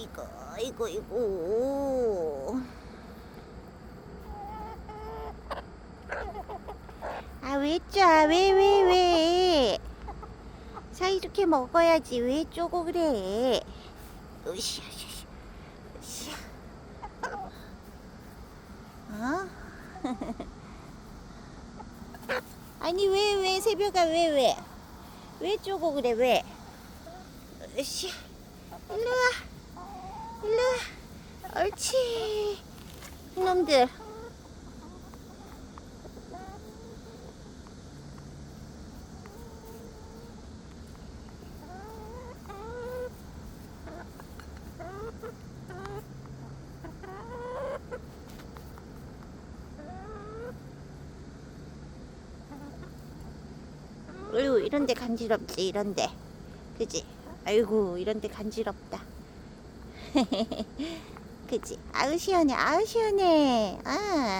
이거 이거 이거 아왜 쪼? 왜왜 왜? 사이좋게 먹어야지 왜 쪼고 그래? 으쌰 으쌰 어? 아니 왜 왜 새벽아 왜 왜? 왜 쪼고 그래 왜? 으쌰 일로 와 일로 와. 옳지. 이놈들. 어이구 이런데 간지럽지 이런데. 그지? 아이고 이런데 간지럽다 그지 아우 시원해 아우 시원해 아